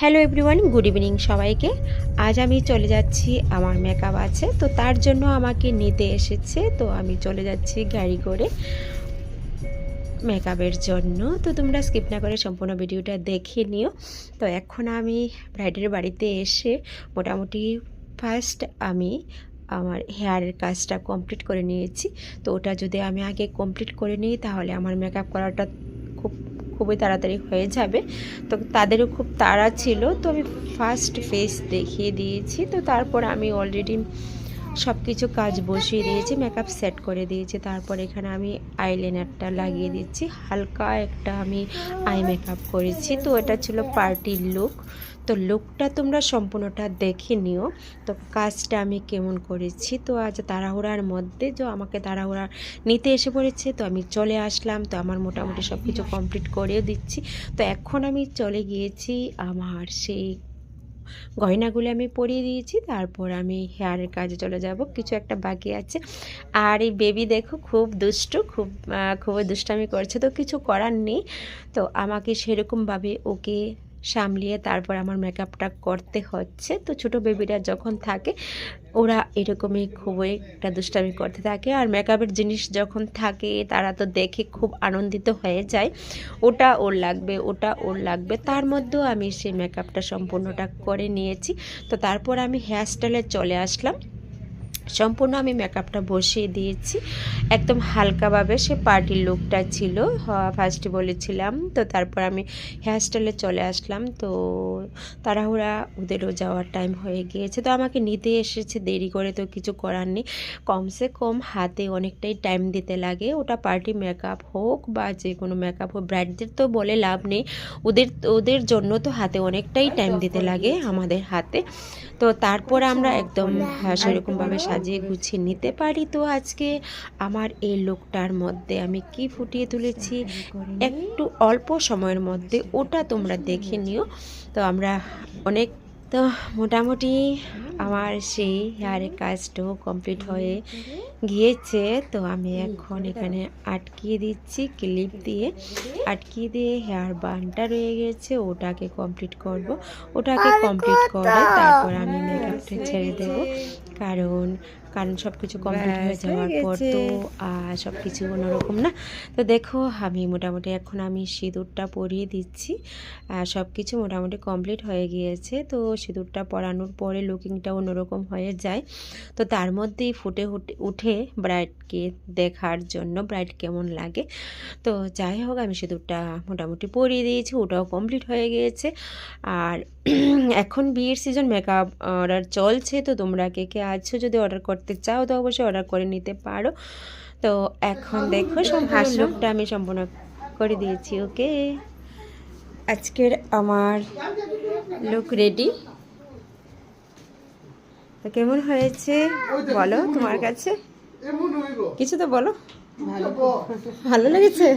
Hello everyone good evening সবাইকে। আজ আমি চলে যাচ্ছি আমার মেকআপ আছে, তো তার জন্য আমাকে নিতে এসেছে, তো আমি চলে যাচ্ছি গাড়ি করে মেকআপের জন্য। তো তোমরা স্কিপ না করে সম্পূর্ণ ভিডিওটা দেখে নিও। তো এখন আমি ব্রাইডের বাড়িতে এসে মোটামুটি ফার্স্ট আমি আমার হেয়ারের কাজটা কমপ্লিট করে নিয়েছি। তো ওটা যদি আমি আগে কমপ্লিট করে নিই, তাহলে আমার মেকআপ করাটা খুব খুবই তাড়াতাড়ি হয়ে যাবে। তো তাদেরও খুব তাড়া ছিল। তো আমি ফার্স্ট ফেস দেখিয়ে দিয়েছি। তো তারপর আমি অলরেডি সব কিছু কাজ বসিয়ে দিয়েছি মেকআপ সেট করে দিয়েছি। তারপর এখানে আমি আইলাইনারটা লাগিয়ে দিচ্ছি। হালকা একটা আমি আই মেকআপ করেছি। তো এটা ছিল পার্টির লুক তো লুকটা তোমরা সম্পূর্ণটা দেখে নিও। তো কাজটা আমি কেমন করেছি, তো আজ তাড়াহুড়ার মধ্যে যে আমাকে তাড়াহুড়া নিতে এসে পড়েছে, তো আমি চলে আসলাম, তো আমার মোটামুটি সব কিছু কমপ্লিট করেও দিচ্ছি। তো এখন আমি চলে গিয়েছি আমার সেই গয়নাগুলো আমি পরিয়ে দিয়েছি, তারপর আমি হেয়ারের কাজে চলে যাব, কিছু একটা বাকি আছে। আর এই বেবি দেখো খুব দুষ্টু, খুব খুবই দুষ্টামি করছে, তো কিছু করার নেই। তো আমাকে সেরকমভাবে ওকে সামলিয়ে তারপর আমার মেকআপটা করতে হচ্ছে। তো ছোট বেবিরা যখন থাকে, ওরা এরকমই খুবই একটা দুষ্টামি করতে থাকে। আর মেকআপের জিনিস যখন থাকে, তারা তো দেখে খুব আনন্দিত হয়ে যায়। ওটা ওর লাগবে, ওটা ওর লাগবে। তার মধ্যেও আমি সেই মেকআপটা সম্পূর্ণটা করে নিয়েছি। তো তারপর আমি হেয়ার স্টাইলে চলে আসলাম। সম্পূর্ণ আমি মেকআপটা বসিয়ে দিয়েছি। একদম হালকাভাবে সে পার্টির লুকটা ছিল। ফার্স্টে বলেছিলাম। তো তারপর আমি হেয়ার স্টাইলে চলে আসলাম। তো তাড়াহুড়া ওদেরও যাওয়ার টাইম হয়ে গিয়েছে। তো আমাকে নিতে এসেছে দেরি করে তো কিছু করার নেই। কমসে কম হাতে অনেকটাই টাইম দিতে লাগে। ওটা পার্টি মেকআপ হোক বা যে কোনো মেকআপ হোক ব্রাইডদের তো বলে লাভ নেই। ওদের ওদের জন্য তো হাতে অনেকটাই টাইম দিতে লাগে আমাদের হাতে। তো তারপর আমরা একদম হ্যাঁ, সেরকমভাবে সাজিয়ে গুছিয়ে নিতে পারি তো আজকে? আমার এই লোকটার মধ্যে আমি কি ফুটিয়ে তুলেছি? একটু অল্প সময়ের মধ্যে ওটা তোমরা দেখে নিও। তো আমরা অনেক, তো মোটামুটি আমার সেই হেয়ারের কাজটাও কমপ্লিট হয়ে গিয়েছে। তো আমি এখন এখানে আটকিয়ে দিচ্ছি ক্লিপ দিয়ে। আটকিয়ে দিয়ে হেয়ার বানটা রয়ে গেছে ওটাকে কমপ্লিট করব। ওটাকে কমপ্লিট করে তারপর আমি মেকআপটা ছেড়ে দেব। কারণ কারণ সব কিছু কমপ্লিট হয়ে যাওয়ার পর তো গেছে। সব কিছু অন্যরকম না। তো দেখো আমি মোটামুটি এখন আমি সিঁদুরটা পরিয়ে দিচ্ছি। আর সব কিছু মোটামুটি কমপ্লিট হয়ে গিয়েছে। তো সিঁদুরটা পরানোর পরে লুকিংটা অন্যরকম হয়ে যায়। তো তার মধ্যেই ফুটে উঠে ব্রাইডকে দেখার জন্য ব্রাইড কেমন লাগে। তো যাই হোক, আমি সিঁদুরটা মোটামুটি পরিয়ে দিয়েছি, ওটাও কমপ্লিট হয়ে গিয়েছে। আর এখন বিয়ের সিজন মেকআপ অর্ডার চলছে, তো তোমরা কে কে আছো যদি অর্ডার করতে চাও, তো অবশ্যই অর্ডার করে নিতে পারো। তো এখন দেখো, সব হাস লুকটা আমি সম্পূর্ণ করে দিয়েছি, ওকে? আজকের আমার লুক রেডি তো কেমন হয়েছে? বলো তোমার কাছে। কিছু তো বলো। ভালো লেগেছে?